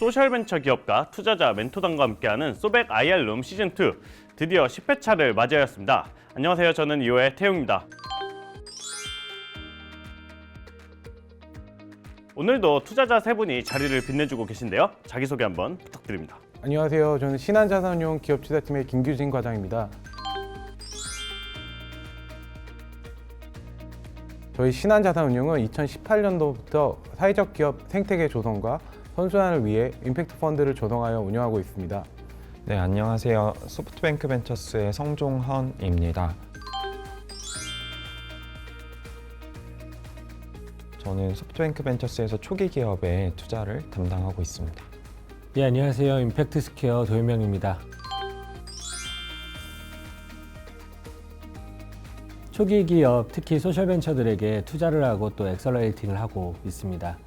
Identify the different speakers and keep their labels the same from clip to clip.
Speaker 1: 소셜벤처 기업가 투자자 멘토단과 함께하는 소백 IR룸 시즌2 드디어 10회차를 맞이하였습니다. 안녕하세요. 저는 2호의 태용입니다. 오늘도 투자자 세 분이 자리를 빛내주고 계신데요. 자기소개 한번 부탁드립니다.
Speaker 2: 안녕하세요. 저는 신한자산운용 기업투자팀의 김규진 과장입니다. 저희 신한자산운용은 2018년도부터 사회적 기업 생태계 조성과 선순환을 위해 임팩트 펀드를 조성하여 운영하고 있습니다.
Speaker 3: 네, 안녕하세요. 소프트뱅크 벤처스의 성종헌입니다. 저는 소프트뱅크 벤처스에서 초기 기업에 투자를 담당하고 있습니다.
Speaker 4: 예, 안녕하세요. 임팩트 스퀘어 도현명입니다. 초기 기업, 특히 소셜 벤처들에게 투자를 하고 또 엑셀러레이팅을 하고 있습니다.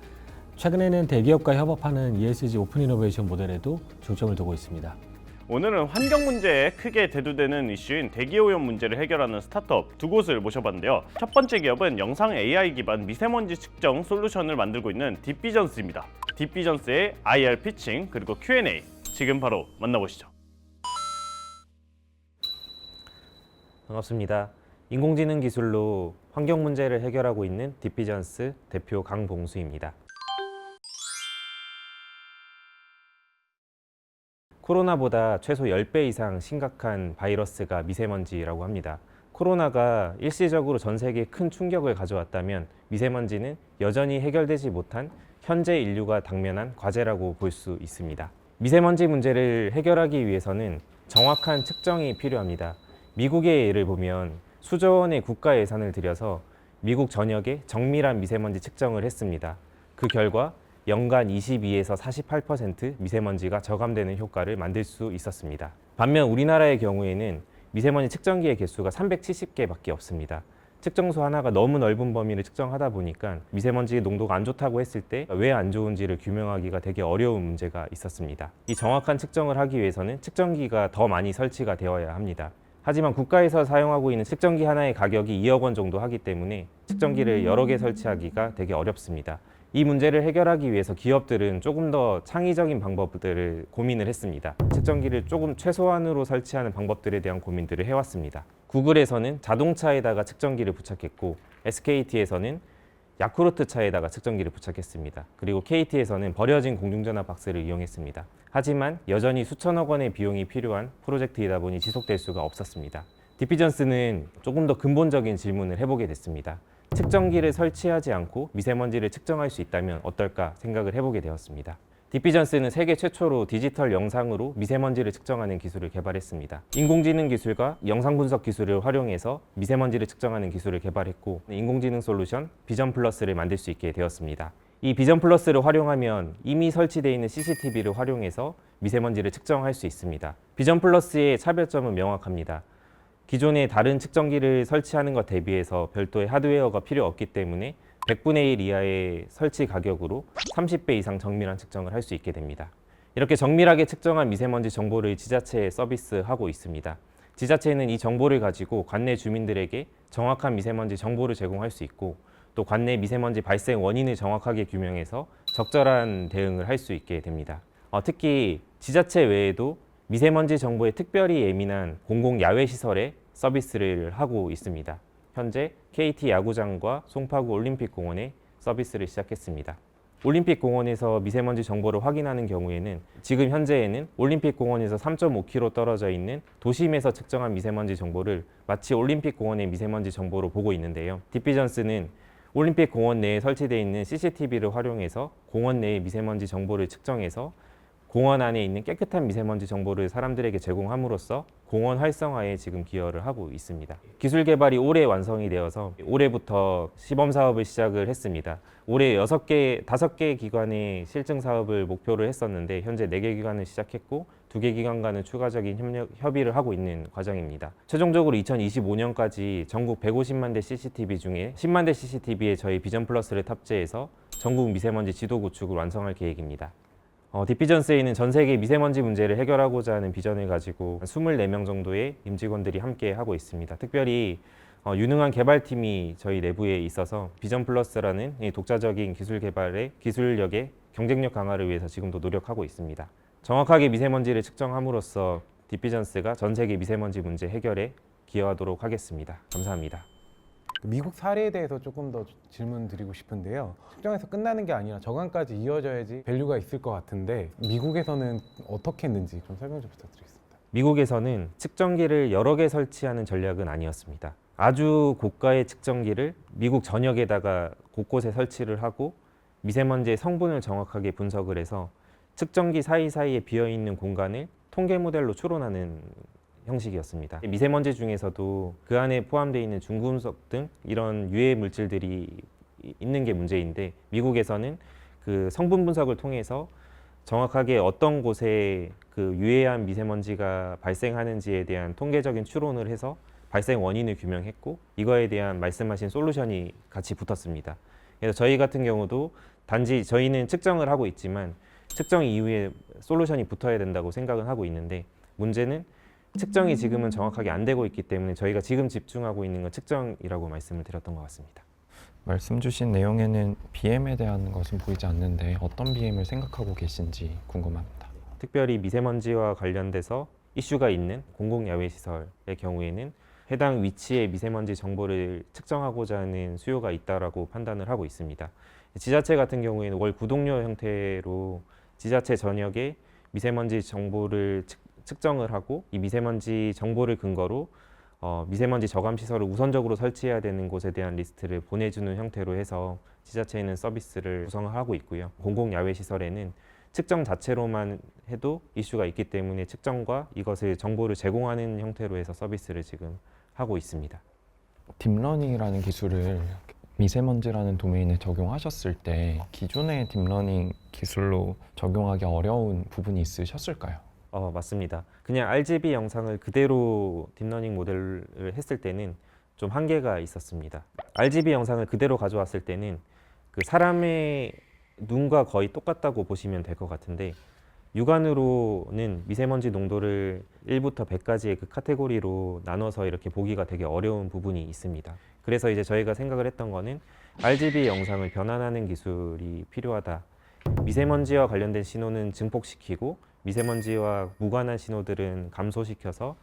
Speaker 4: 최근에는 대기업과 협업하는 ESG 오픈 이노베이션 모델에도 중점을 두고 있습니다.
Speaker 1: 오늘은 환경 문제에 크게 대두되는 이슈인 대기오염 문제를 해결하는 스타트업 두 곳을 모셔봤는데요. 첫 번째 기업은 영상 AI 기반 미세먼지 측정 솔루션을 만들고 있는 딥비전스입니다. 딥비전스의 IR 피칭 그리고 Q&A 지금 바로 만나보시죠.
Speaker 5: 반갑습니다. 인공지능 기술로 환경 문제를 해결하고 있는 디피전스 대표 강봉수입니다. 코로나보다 최소 10배 이상 심각한 바이러스가 미세먼지라고 합니다. 코로나가 일시적으로 전 세계에 큰 충격을 가져왔다면 미세먼지는 여전히 해결되지 못한 현재 인류가 당면한 과제라고 볼 수 있습니다. 미세먼지 문제를 해결하기 위해서는 정확한 측정이 필요합니다. 미국의 예를 보면 수조 원의 국가 예산을 들여서 미국 전역에 정밀한 미세먼지 측정을 했습니다. 그 결과 연간 22에서 48% 미세먼지가 저감되는 효과를 만들 수 있었습니다. 반면 우리나라의 경우에는 미세먼지 측정기의 개수가 370개밖에 없습니다. 측정소 하나가 너무 넓은 범위를 측정하다 보니까 미세먼지 농도가 안 좋다고 했을 때 왜 안 좋은지를 규명하기가 되게 어려운 문제가 있었습니다. 이 정확한 측정을 하기 위해서는 측정기가 더 많이 설치가 되어야 합니다. 하지만 국가에서 사용하고 있는 측정기 하나의 가격이 2억 원 정도 하기 때문에 측정기를 여러 개 설치하기가 되게 어렵습니다. 이 문제를 해결하기 위해서 기업들은 조금 더 창의적인 방법들을 고민을 했습니다. 측정기를 조금 최소한으로 설치하는 방법들에 대한 고민들을 해왔습니다. 구글에서는 자동차에다가 측정기를 부착했고 SKT에서는 야쿠르트 차에다가 측정기를 부착했습니다. 그리고 KT에서는 버려진 공중전화 박스를 이용했습니다. 하지만 여전히 수천억 원의 비용이 필요한 프로젝트이다 보니 지속될 수가 없었습니다. 디피전스는 조금 더 근본적인 질문을 해보게 됐습니다. 측정기를 설치하지 않고 미세먼지를 측정할 수 있다면 어떨까 생각을 해보게 되었습니다. 디피전스는 세계 최초로 디지털 영상으로 미세먼지를 측정하는 기술을 개발했습니다. 인공지능 기술과 영상 분석 기술을 활용해서 미세먼지를 측정하는 기술을 개발했고 인공지능 솔루션 비전 플러스를 만들 수 있게 되었습니다. 이 비전 플러스를 활용하면 이미 설치되어 있는 CCTV를 활용해서 미세먼지를 측정할 수 있습니다. 비전 플러스의 차별점은 명확합니다. 기존의 다른 측정기를 설치하는 것 대비해서 별도의 하드웨어가 필요 없기 때문에 100분의 1 이하의 설치 가격으로 30배 이상 정밀한 측정을 할 수 있게 됩니다. 이렇게 정밀하게 측정한 미세먼지 정보를 지자체에 서비스하고 있습니다. 지자체는 이 정보를 가지고 관내 주민들에게 정확한 미세먼지 정보를 제공할 수 있고 또 관내 미세먼지 발생 원인을 정확하게 규명해서 적절한 대응을 할 수 있게 됩니다. 어, 특히 지자체 외에도 미세먼지 정보에 특별히 예민한 공공 야외 시설에 서비스를 하고 있습니다. 현재 KT 야구장과 송파구 올림픽공원에 서비스를 시작했습니다. 올림픽공원에서 미세먼지 정보를 확인하는 경우에는 지금 현재에는 올림픽공원에서 3.5km 떨어져 있는 도심에서 측정한 미세먼지 정보를 마치 올림픽공원의 미세먼지 정보로 보고 있는데요. 디피전스는 올림픽공원 내에 설치되어 있는 CCTV를 활용해서 공원 내의 미세먼지 정보를 측정해서 공원 안에 있는 깨끗한 미세먼지 정보를 사람들에게 제공함으로써 공원 활성화에 지금 기여를 하고 있습니다. 기술 개발이 올해 완성이 되어서 올해부터 시범 사업을 시작을 했습니다. 올해 6개, 5개 기관의 실증 사업을 목표를 했었는데 현재 4개 기관을 시작했고 2개 기관과는 추가적인 협력, 협의를 하고 있는 과정입니다. 최종적으로 2025년까지 전국 150만 대 CCTV 중에 10만 대 CCTV에 저희 비전 플러스를 탑재해서 전국 미세먼지 지도 구축을 완성할 계획입니다. 어, 디피전스에는 전 세계 미세먼지 문제를 해결하고자 하는 비전을 가지고 24명 정도의 임직원들이 함께 하고 있습니다. 특별히 어, 유능한 개발팀이 저희 내부에 있어서 비전 플러스라는 이 독자적인 기술 개발의 기술력에 경쟁력 강화를 위해서 지금도 노력하고 있습니다. 정확하게 미세먼지를 측정함으로써 디피전스가 전 세계 미세먼지 문제 해결에 기여하도록 하겠습니다. 감사합니다.
Speaker 2: 미국 사례에 대해서 조금 더 질문 드리고 싶은데요. 측정에서 끝나는 게 아니라 저감까지 이어져야지 밸류가 있을 것 같은데 미국에서는 어떻게 했는지 좀 설명 좀 부탁드리겠습니다.
Speaker 5: 미국에서는 측정기를 여러 개 설치하는 전략은 아니었습니다. 아주 고가의 측정기를 미국 전역에다가 곳곳에 설치를 하고 미세먼지의 성분을 정확하게 분석을 해서 측정기 사이사이에 비어 있는 공간을 통계 모델로 추론하는 형식이었습니다. 미세먼지 중에서도 그 안에 포함되어 있는 중금속 등 이런 유해 물질들이 이- 있는 게 문제인데 미국에서는 그 성분 분석을 통해서 정확하게 어떤 곳에 그 유해한 미세먼지가 발생하는지에 대한 통계적인 추론을 해서 발생 원인을 규명했고 이거에 대한 말씀하신 솔루션이 같이 붙었습니다. 그래서 저희 같은 경우도 단지 저희는 측정을 하고 있지만 측정 이후에 솔루션이 붙어야 된다고 생각은 하고 있는데 문제는 측정이 지금은 정확하게 안 되고 있기 때문에 저희가 지금 집중하고 있는 건 측정이라고 말씀을 드렸던 것 같습니다.
Speaker 3: 말씀 주신 내용에는 BM에 대한 것은 보이지 않는데 어떤 BM을 생각하고 계신지 궁금합니다.
Speaker 5: 특별히 미세먼지와 관련돼서 이슈가 있는 공공야외 시설의 경우에는 해당 위치의 미세먼지 정보를 측정하고자 하는 수요가 있다라고 판단을 하고 있습니다. 지자체 같은 경우에는 월 구독료 형태로 지자체 전역에 미세먼지 정보를 측, 측정을 하고 이 미세먼지 정보를 근거로 어, 미세먼지 저감 시설을 우선적으로 설치해야 되는 곳에 대한 리스트를 보내주는 형태로 해서 지자체에는 서비스를 구성을 하고 있고요. 공공 야외 시설에는 측정 자체로만 해도 이슈가 있기 때문에 측정과 이것을 정보를 제공하는 형태로 해서 서비스를 지금 하고 있습니다.
Speaker 3: 딥러닝이라는 기술을 미세먼지라는 도메인에 적용하셨을 때 기존의 딥러닝 기술로 적용하기 어려운 부분이 있으셨을까요?
Speaker 5: 어, 맞습니다. 그냥 RGB 영상을 그대로 딥러닝 모델을 했을 때는 좀 한계가 있었습니다. RGB 영상을 그대로 가져왔을 때는 그 사람의 눈과 거의 똑같다고 보시면 될 것 같은데 육안으로는 미세먼지 농도를 1부터 100까지의 그 카테고리로 나눠서 이렇게 보기가 되게 어려운 부분이 있습니다. 그래서 이제 저희가 생각을 했던 거는 RGB 영상을 변환하는 기술이 필요하다. 미세먼지와 관련된 신호는 증폭시키고 미세먼지와 무관한 신호들은 감소시켜서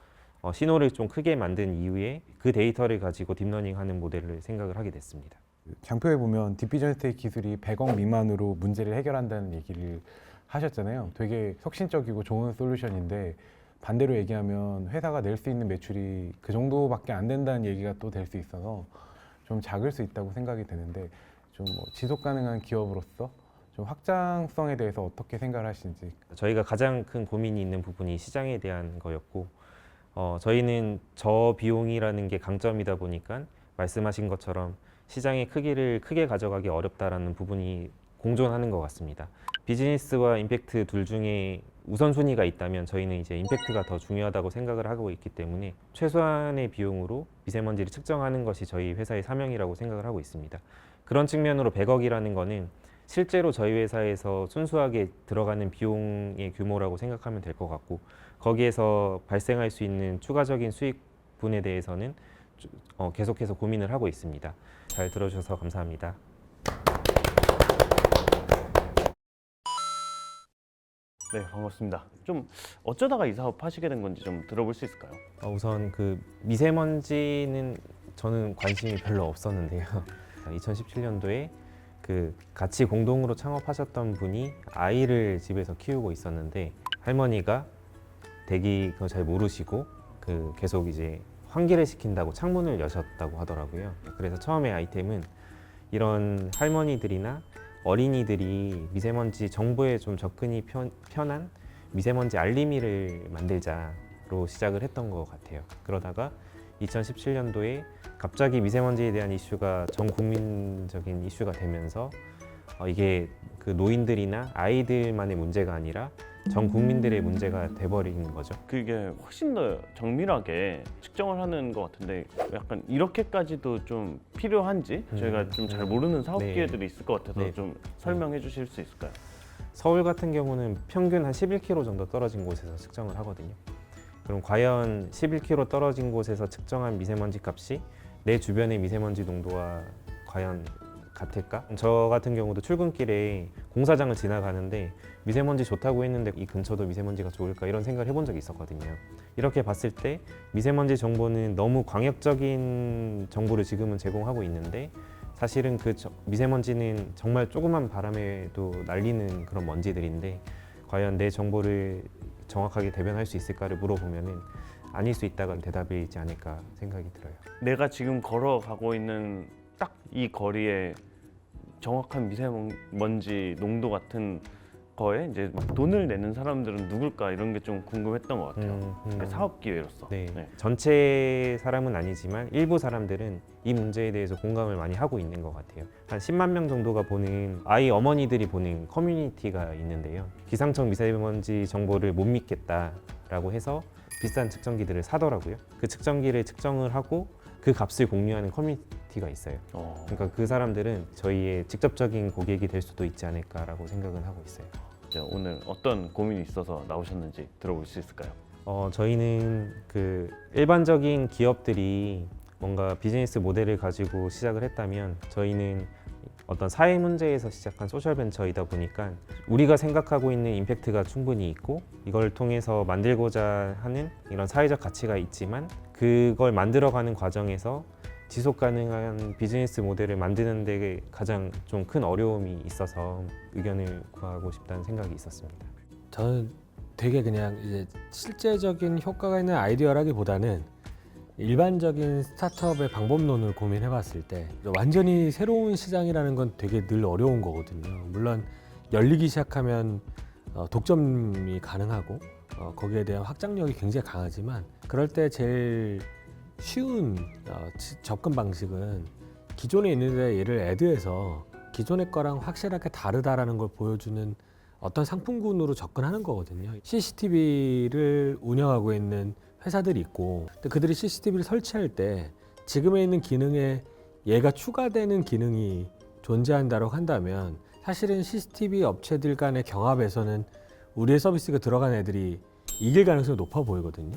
Speaker 5: 어, 신호를 좀 크게 만든 이후에 그 데이터를 가지고 딥러닝하는 모델을 생각을 하게 됐습니다.
Speaker 2: 장표에 보면 디피전 스테이 기술이 100억 미만으로 문제를 해결한다는 얘기를 하셨잖아요. 되게 혁신적이고 좋은 솔루션인데 반대로 얘기하면 회사가 낼 수 있는 매출이 그 정도밖에 안 된다는 얘기가 또 될 수 있어서 좀 작을 수 있다고 생각이 되는데 좀 뭐 지속 가능한 기업으로서 좀 확장성에 대해서 어떻게 생각을 하시는지
Speaker 5: 저희가 가장 큰 고민이 있는 부분이 시장에 대한 거였고 어, 저희는 저 비용이라는 게 강점이다 보니까 말씀하신 것처럼 시장의 크기를 크게 가져가기 어렵다라는 부분이 공존하는 것 같습니다. 비즈니스와 임팩트 둘 중에 우선순위가 있다면 저희는 이제 임팩트가 더 중요하다고 생각을 하고 있기 때문에 최소한의 비용으로 미세먼지를 측정하는 것이 저희 회사의 사명이라고 생각을 하고 있습니다. 그런 측면으로 100억이라는 거는 실제로 저희 회사에서 순수하게 들어가는 비용의 규모라고 생각하면 될 것 같고 거기에서 발생할 수 있는 추가적인 수익분에 대해서는 주- 어, 계속해서 고민을 하고 있습니다. 잘 들어주셔서 감사합니다.
Speaker 1: 네, 반갑습니다. 좀 어쩌다가 이 사업 하시게 된 건지 좀 들어볼 수 있을까요?
Speaker 5: 어, 우선 그 미세먼지는 저는 관심이 별로 없었는데요. 2017년도에 그 같이 공동으로 창업하셨던 분이 아이를 집에서 키우고 있었는데 할머니가 대기 그거 잘 모르시고 그 계속 이제 환기를 시킨다고 창문을 여셨다고 하더라고요. 그래서 처음에 아이템은 이런 할머니들이나 어린이들이 미세먼지 정보에 좀 접근이 편, 편한 미세먼지 알림이를 만들자로 시작을 했던 것 같아요. 그러다가 2017년도에 갑자기 미세먼지에 대한 이슈가 전 국민적인 이슈가 되면서 어, 이게 그 노인들이나 아이들만의 문제가 아니라 전 국민들의 문제가 돼버린 거죠.
Speaker 1: 그게 훨씬 더 정밀하게 측정을 하는 것 같은데 약간 이렇게까지도 좀 필요한지
Speaker 5: 음.
Speaker 1: 저희가 좀 잘 모르는 사업
Speaker 5: 네.
Speaker 1: 기회들이 있을 것 같아서
Speaker 5: 네.
Speaker 1: 좀 설명해 주실 수 있을까요?
Speaker 5: 서울 같은 경우는 평균 한 11km 정도 떨어진 곳에서 측정을 하거든요. 그럼 과연 11km 떨어진 곳에서 측정한 미세먼지 값이 내 주변의 미세먼지 농도와 과연 같을까? 저 같은 경우도 출근길에 공사장을 지나가는데 미세먼지 좋다고 했는데 이 근처도 미세먼지가 좋을까 이런 생각을 해본 적이 있었거든요. 이렇게 봤을 때 미세먼지 정보는 너무 광역적인 정보를 지금은 제공하고 있는데 사실은 그 저- 미세먼지는 정말 조그만 바람에도 날리는 그런 먼지들인데 과연 내 정보를 정확하게 대변할 수 있을까를 물어보면은 아닐 수 있다가 대답이 있지 않을까 생각이 들어요.
Speaker 1: 내가 지금 걸어가고 있는 딱 이 거리에 정확한 미세먼지 농도 같은 거에 이제 막 돈을 내는 사람들은 누굴까 이런 게 좀 궁금했던 것 같아요.
Speaker 5: 음, 음.
Speaker 1: 사업 기회로서.
Speaker 5: 네. 전체 사람은 아니지만 일부 사람들은 이 문제에 대해서 공감을 많이 하고 있는 것 같아요. 한 10만 명 정도가 보는 아이 어머니들이 보는 커뮤니티가 있는데요. 기상청 미세먼지 정보를 못 믿겠다라고 해서 비싼 측정기들을 사더라고요. 그 측정기를 측정을 하고 그 값을 공유하는 커뮤니티가 있어요.
Speaker 1: 어,
Speaker 5: 그러니까 그 사람들은 저희의 직접적인 고객이 될 수도 있지 않을까라고 생각은 하고 있어요.
Speaker 1: 이제 오늘 어떤 고민이 있어서 나오셨는지 들어볼 수 있을까요?
Speaker 5: 어, 저희는 그 일반적인 기업들이 뭔가 비즈니스 모델을 가지고 시작을 했다면 저희는 어떤 사회 문제에서 시작한 소셜 벤처이다 보니까 우리가 생각하고 있는 임팩트가 충분히 있고 이걸 통해서 만들고자 하는 이런 사회적 가치가 있지만 그걸 만들어가는 과정에서 지속 가능한 비즈니스 모델을 만드는 데 가장 좀 큰 어려움이 있어서 의견을 구하고 싶다는 생각이 있었습니다.
Speaker 4: 저는 되게 그냥 이제 실제적인 효과가 있는 아이디어라기보다는 일반적인 스타트업의 방법론을 고민해봤을 때 완전히 새로운 시장이라는 건 되게 늘 어려운 거거든요. 물론 열리기 시작하면 어, 독점이 가능하고 어, 거기에 대한 확장력이 굉장히 강하지만 그럴 때 제일 쉬운 어, 지- 접근 방식은 기존에 있는 데 얘를 애드해서 기존의 거랑 확실하게 다르다라는 걸 보여주는 어떤 상품군으로 접근하는 거거든요. CCTV를 운영하고 있는 회사들이 있고, 그들이 CCTV를 설치할 때 지금에 있는 기능에 얘가 추가되는 기능이 존재한다고 한다면 사실은 CCTV 업체들 간의 경합에서는 우리의 서비스가 들어간 애들이 이길 가능성이 높아 보이거든요.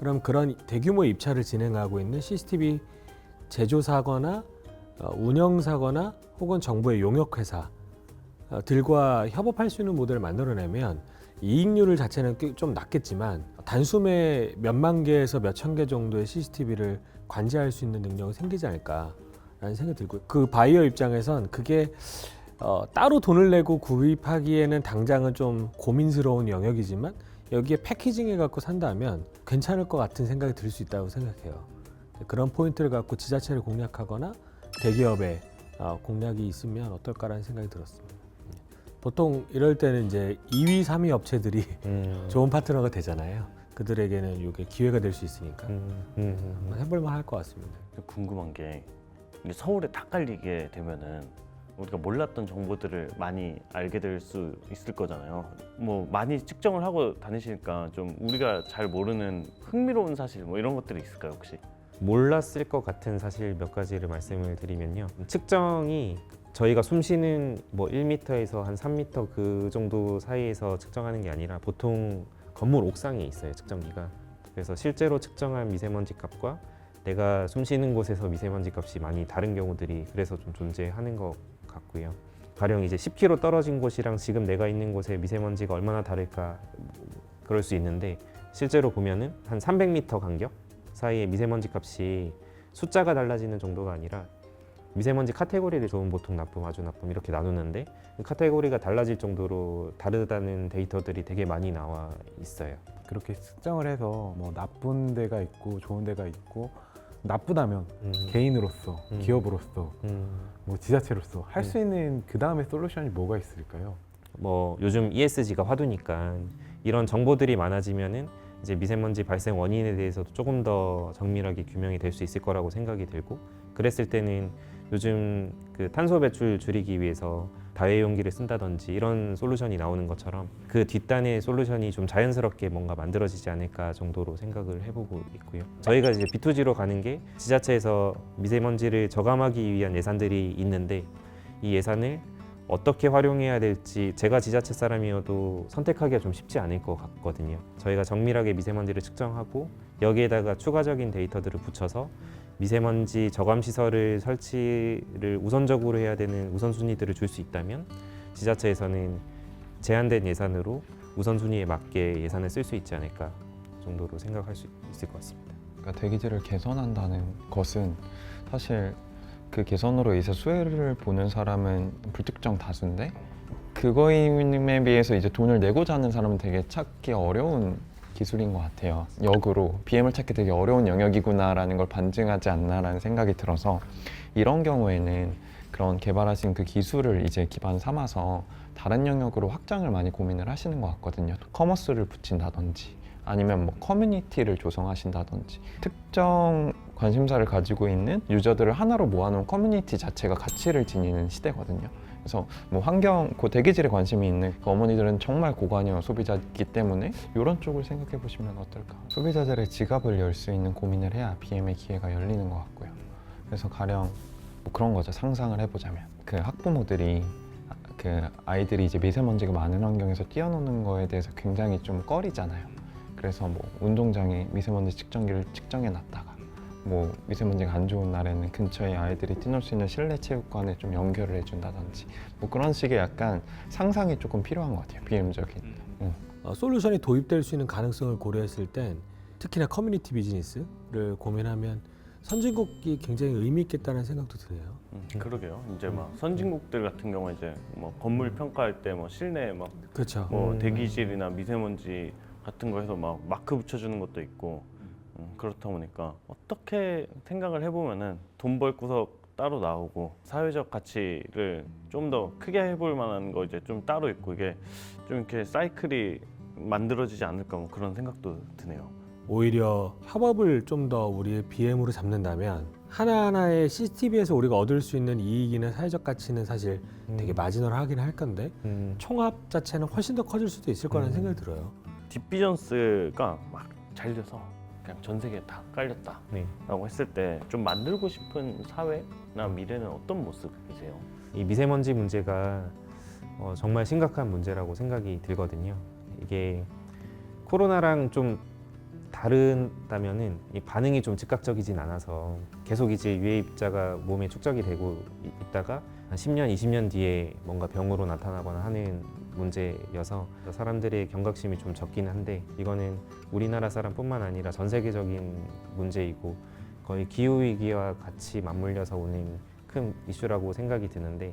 Speaker 4: 그럼 그런 대규모 입찰을 진행하고 있는 CCTV 제조사거나 어, 운영사거나 혹은 정부의 용역회사 어, 들과 협업할 수 있는 모델을 만들어내면 이익률을 자체는 꽤좀 낮겠지만 단숨에 몇만 개에서 몇천 개 정도의 CCTV를 관제할 수 있는 능력이 생기지 않을까라는 생각이 들고 그 바이어 입장에선 그게 어, 따로 돈을 내고 구입하기에는 당장은 좀 고민스러운 영역이지만 여기에 패키징해 갖고 산다면 괜찮을 것 같은 생각이 들 수 있다고 생각해요. 그런 포인트를 갖고 지자체를 공략하거나 대기업의 어, 공략이 있으면 어떨까라는 생각이 들었습니다. 보통 이럴 때는 이제 2위, 3위 업체들이
Speaker 5: 음.
Speaker 4: 좋은 파트너가 되잖아요. 그들에게는 이게 기회가 될 수 있으니까
Speaker 5: 음, 음, 음.
Speaker 4: 한번 해볼만 할 것 같습니다.
Speaker 1: 궁금한 게 이게 서울에 딱 깔리게 되면은 우리가 몰랐던 정보들을 많이 알게 될 수 있을 거잖아요. 뭐 많이 측정을 하고 다니시니까 좀 우리가 잘 모르는 흥미로운 사실 뭐 이런 것들이 있을까요 혹시?
Speaker 5: 몰랐을 것 같은 사실 몇 가지를 말씀을 드리면요. 측정이 저희가 숨 쉬는 뭐 1m에서 한 3m 그 정도 사이에서 측정하는 게 아니라 보통 건물 옥상에 있어요 측정기가. 그래서 실제로 측정한 미세먼지 값과 내가 숨 쉬는 곳에서 미세먼지 값이 많이 다른 경우들이 그래서 좀 존재하는 것 같고요. 가령 이제 10km 떨어진 곳이랑 지금 내가 있는 곳의 미세먼지가 얼마나 다를까 그럴 수 있는데 실제로 보면은 한 300m 간격 사이의 미세먼지 값이 숫자가 달라지는 정도가 아니라 미세먼지 카테고리를 좋은, 보통, 나쁨, 아주 나쁨 이렇게 나누는데 그 카테고리가 달라질 정도로 다르다는 데이터들이 되게 많이 나와 있어요.
Speaker 2: 그렇게 측정을 해서 뭐 나쁜 데가 있고 좋은 데가 있고 나쁘다면
Speaker 5: 음,
Speaker 2: 개인으로서
Speaker 5: 음.
Speaker 2: 기업으로서
Speaker 5: 음,
Speaker 2: 뭐 지자체로서 할 수 있는 그 다음에 솔루션이 뭐가 있을까요?
Speaker 5: 뭐 요즘 ESG가 화두니까 이런 정보들이 많아지면은 이제 미세먼지 발생 원인에 대해서도 조금 더 정밀하게 규명이 될 수 있을 거라고 생각이 들고 그랬을 때는 요즘 그 탄소 배출 줄이기 위해서 다회용기를 쓴다든지 이런 솔루션이 나오는 것처럼 그 뒷단의 솔루션이 좀 자연스럽게 뭔가 만들어지지 않을까 정도로 생각을 해보고 있고요. 저희가 이제 B2G로 가는 게 지자체에서 미세먼지를 저감하기 위한 예산들이 있는데 이 예산을 어떻게 활용해야 될지 제가 지자체 사람이어도 선택하기가 좀 쉽지 않을 것 같거든요. 저희가 정밀하게 미세먼지를 측정하고 여기에다가 추가적인 데이터들을 붙여서 미세먼지 저감 시설을 설치를 우선적으로 해야 되는 우선순위들을 줄 수 있다면 지자체에서는 제한된 예산으로 우선순위에 맞게 예산을 쓸 수 있지 않을까 정도로 생각할 수 있을 것 같습니다.
Speaker 3: 그러니까 대기질을 개선한다는 것은 사실 그 개선으로 인해서 수혜를 보는 사람은 불특정 다수인데 그거임에 비해서 이제 돈을 내고자 하는 사람은 되게 찾기 어려운 기술인 것 같아요. 역으로 BM을 찾기 되게 어려운 영역이구나라는 걸 반증하지 않나라는 생각이 들어서 이런 경우에는 그런 개발하신 그 기술을 이제 기반 삼아서 다른 영역으로 확장을 많이 고민을 하시는 것 같거든요. 커머스를 붙인다든지 아니면 뭐 커뮤니티를 조성하신다든지 특정 관심사를 가지고 있는 유저들을 하나로 모아놓은 커뮤니티 자체가 가치를 지니는 시대거든요. 그래서 뭐 환경, 그 대기질에 관심이 있는 그 어머니들은 정말 고관여 소비자이기 때문에 이런 쪽을 생각해 보시면 어떨까. 소비자들의 지갑을 열 수 있는 고민을 해야 BM의 기회가 열리는 것 같고요. 그래서 가령 뭐 그런 거죠. 상상을 해보자면 그 학부모들이 아- 그 아이들이 이제 미세먼지가 많은 환경에서 뛰어노는 거에 대해서 굉장히 좀 꺼리잖아요. 그래서 뭐 운동장에 미세먼지 측정기를 측정해 놨다가 뭐 미세먼지가 안 좋은 날에는 근처에 아이들이 뛰놀 수 있는 실내 체육관에 좀 연결을 해준다든지 뭐 그런 식의 약간 상상이 조금 필요한 것 같아요. BM적인.
Speaker 4: 어, 솔루션이 도입될 수 있는 가능성을 고려했을 땐 특히나 커뮤니티 비즈니스를 고민하면 선진국이 굉장히 의미 있겠다는 생각도 드네요.
Speaker 1: 음, 그러게요. 이제 막 선진국들 같은 경우 이제 뭐 건물 평가할 때 뭐 실내 막
Speaker 4: 그렇죠.
Speaker 1: 뭐
Speaker 5: 음.
Speaker 1: 대기질이나 미세먼지 같은 거 해서 막 마크 붙여주는 것도 있고 음, 그렇다 보니까 어떻게 생각을 해보면은 돈 벌 구석 따로 나오고 사회적 가치를 좀 더 크게 해볼 만한 거 이제 좀 따로 있고 이게 좀 이렇게 사이클이 만들어지지 않을까 뭐 그런 생각도 드네요.
Speaker 4: 오히려 협업을 좀 더 우리의 BM으로 잡는다면 하나하나의 CCTV에서 우리가 얻을 수 있는 이익이나 사회적 가치는 사실 되게 마지널하긴 할 건데
Speaker 5: 음,
Speaker 4: 총합 자체는 훨씬 더 커질 수도 있을 거라는
Speaker 5: 음.
Speaker 4: 생각이 들어요.
Speaker 1: 딥비전스가 막 잘 돼서 그냥 전 세계에 다 깔렸다.
Speaker 5: 네.
Speaker 1: 라고 했을 때 좀 만들고 싶은 사회나 미래는 어떤 모습이세요?
Speaker 5: 이 미세먼지 문제가 어, 정말 심각한 문제라고 생각이 들거든요. 이게 코로나랑 좀 다르다면은 이 반응이 좀 즉각적이진 않아서 계속 이제 유해 입자가 몸에 축적이 되고 이- 있다가 한 10년, 20년 뒤에 뭔가 병으로 나타나거나 하는 문제여서 사람들의 경각심이 좀 적긴 한데 이거는 우리나라 사람뿐만 아니라 전 세계적인 문제이고 거의 기후 위기와 같이 맞물려서 오는 큰 이슈라고 생각이 드는데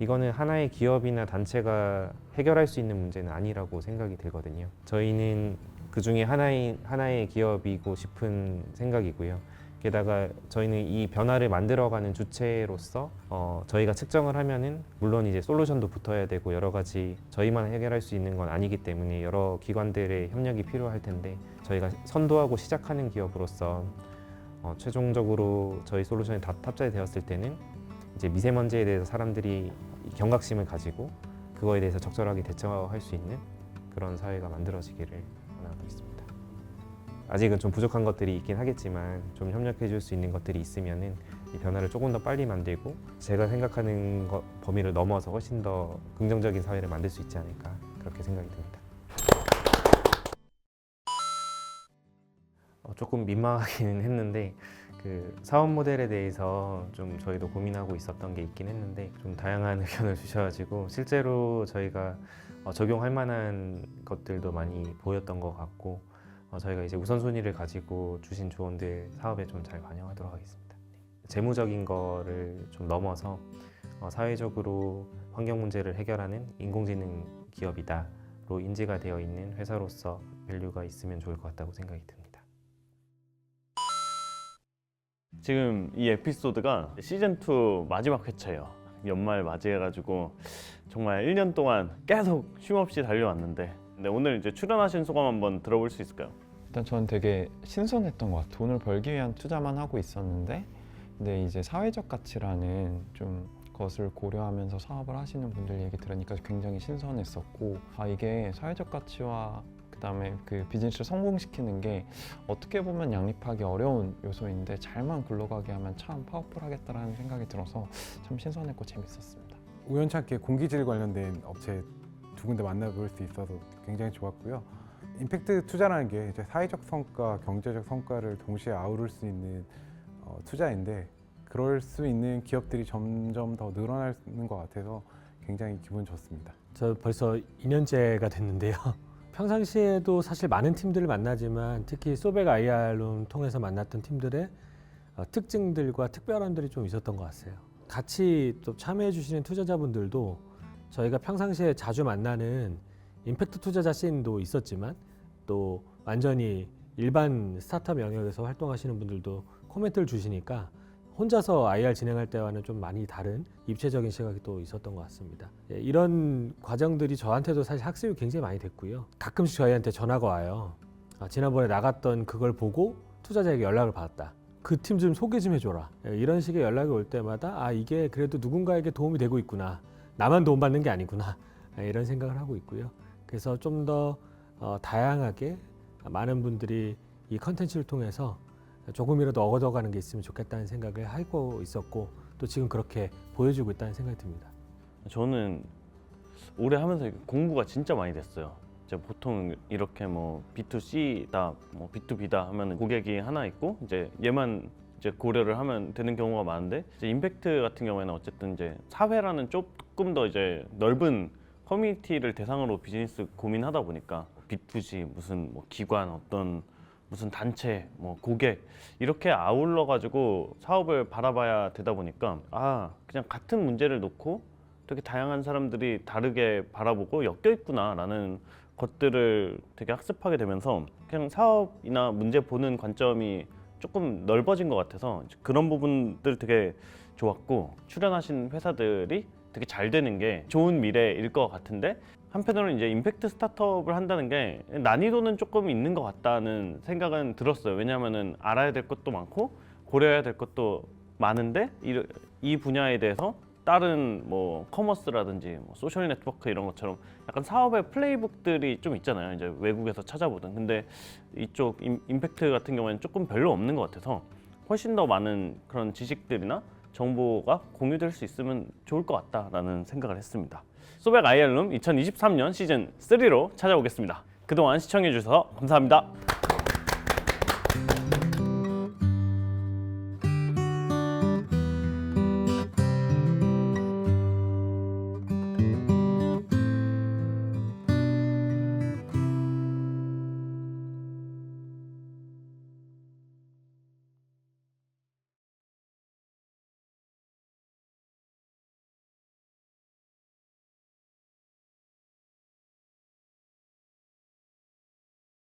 Speaker 5: 이거는 하나의 기업이나 단체가 해결할 수 있는 문제는 아니라고 생각이 들거든요. 저희는 그 중에 하나의 하나의 기업이고 싶은 생각이고요. 게다가 저희는 이 변화를 만들어가는 주체로서 어, 저희가 측정을 하면은 물론 이제 솔루션도 붙어야 되고 여러 가지 저희만 해결할 수 있는 건 아니기 때문에 여러 기관들의 협력이 필요할 텐데 저희가 선도하고 시작하는 기업으로서 어, 최종적으로 저희 솔루션이 다 탑재되었을 때는 이제 미세먼지에 대해서 사람들이 이 경각심을 가지고 그거에 대해서 적절하게 대처할 수 있는 그런 사회가 만들어지기를 원하고 있습니다. 아직은 좀 부족한 것들이 있긴 하겠지만 좀 협력해 줄 수 있는 것들이 있으면은 이 변화를 조금 더 빨리 만들고 제가 생각하는 것, 범위를 넘어서 훨씬 더 긍정적인 사회를 만들 수 있지 않을까 그렇게 생각이 듭니다. 어, 조금 민망하기는 했는데 그 사업 모델에 대해서 좀 저희도 고민하고 있었던 게 있긴 했는데 좀 다양한 의견을 주셔가지고 실제로 저희가 어, 적용할 만한 것들도 많이 보였던 것 같고 어, 저희가 이제 우선순위를 가지고 주신 조언들 사업에 좀 잘 반영하도록 하겠습니다. 네. 재무적인 거를 좀 넘어서 어, 사회적으로 환경 문제를 해결하는 인공지능 기업이다로 인지가 되어 있는 회사로서 밸류가 있으면 좋을 것 같다고 생각이 듭니다.
Speaker 1: 지금 이 에피소드가 시즌 2 마지막 회차예요. 연말 맞이해가지고 정말 1년 동안 계속 쉼 없이 달려왔는데 근데 오늘 이제 출연하신 소감 한번 들어볼 수 있을까요?
Speaker 3: 일단 저는 되게 신선했던 것 같아요. 돈을 벌기 위한 투자만 하고 있었는데, 근데 이제 사회적 가치라는 좀 것을 고려하면서 사업을 하시는 분들 얘기 들으니까 굉장히 신선했었고, 아 이게 사회적 가치와 그다음에 그 비즈니스를 성공시키는 게 어떻게 보면 양립하기 어려운 요소인데 잘만 굴러가게 하면 참 파워풀하겠다라는 생각이 들어서 참 신선했고 재밌었습니다.
Speaker 2: 우연찮게 공기질 관련된 업체 두 군데 만나볼 수 있어서 굉장히 좋았고요. 임팩트 투자라는 게 이제 사회적 성과, 경제적 성과를 동시에 아우를 수 있는 어, 투자인데 그럴 수 있는 기업들이 점점 더 늘어나는 것 같아서 굉장히 기분 좋습니다.
Speaker 4: 저 벌써 2년째가 됐는데요. 평상시에도 사실 많은 팀들을 만나지만 특히 소백 IR룸 통해서 만났던 팀들의 어, 특징들과 특별함들이 좀 있었던 것 같아요. 같이 또 참여해 주시는 투자자분들도 저희가 평상시에 자주 만나는 임팩트 투자자 씬도 있었지만 또 완전히 일반 스타트업 영역에서 활동하시는 분들도 코멘트를 주시니까 혼자서 IR 진행할 때와는 좀 많이 다른 입체적인 시각이 또 있었던 것 같습니다. 예, 이런 과정들이 저한테도 사실 학습이 굉장히 많이 됐고요. 가끔씩 저희한테 전화가 와요. 아, 지난번에 나갔던 그걸 보고 투자자에게 연락을 받았다. 그 팀 좀 소개 좀 해줘라. 예, 이런 식의 연락이 올 때마다 아 이게 그래도 누군가에게 도움이 되고 있구나. 나만 도움받는 게 아니구나. 예, 이런 생각을 하고 있고요. 그래서 좀더 어, 다양하게 많은 분들이 이 컨텐츠를 통해서 조금이라도 얻어가는 게 있으면 좋겠다는 생각을 하고 있었고 또 지금 그렇게 보여주고 있다는 생각이 듭니다.
Speaker 1: 저는 오래 하면서 공부가 진짜 많이 됐어요. 이제 보통 이렇게 뭐 B2C다, 뭐 B2B다 하면 고객이 하나 있고 이제 얘만 이제 고려를 하면 되는 경우가 많은데 이제 임팩트 같은 경우에는 어쨌든 이제 사회라는 조금 더 이제 넓은 커뮤니티를 대상으로 비즈니스 고민하다 보니까 B2C 무슨 뭐 기관 어떤 무슨 단체 뭐 고객 이렇게 아울러 가지고 사업을 바라봐야 되다 보니까 아 그냥 같은 문제를 놓고 되게 다양한 사람들이 다르게 바라보고 엮여 있구나라는 것들을 되게 학습하게 되면서 그냥 사업이나 문제 보는 관점이 조금 넓어진 것 같아서 그런 부분들 되게 좋았고 출연하신 회사들이 되게 잘 되는 게 좋은 미래일 것 같은데 한편으로는 이제 임팩트 스타트업을 한다는 게 난이도는 조금 있는 것 같다는 생각은 들었어요. 왜냐하면은 알아야 될 것도 많고 고려해야 될 것도 많은데 이, 이 분야에 대해서 다른 뭐 커머스라든지 뭐 소셜 네트워크 이런 것처럼 약간 사업의 플레이북들이 좀 있잖아요. 이제 외국에서 찾아보든. 근데 이쪽 임, 임팩트 같은 경우에는 조금 별로 없는 것 같아서 훨씬 더 많은 그런 지식들이나 정보가 공유될 수 있으면 좋을 것 같다라는 생각을 했습니다. 소백 아이알룸 2023년 시즌 3로 찾아오겠습니다. 그동안 시청해 주셔서 감사합니다.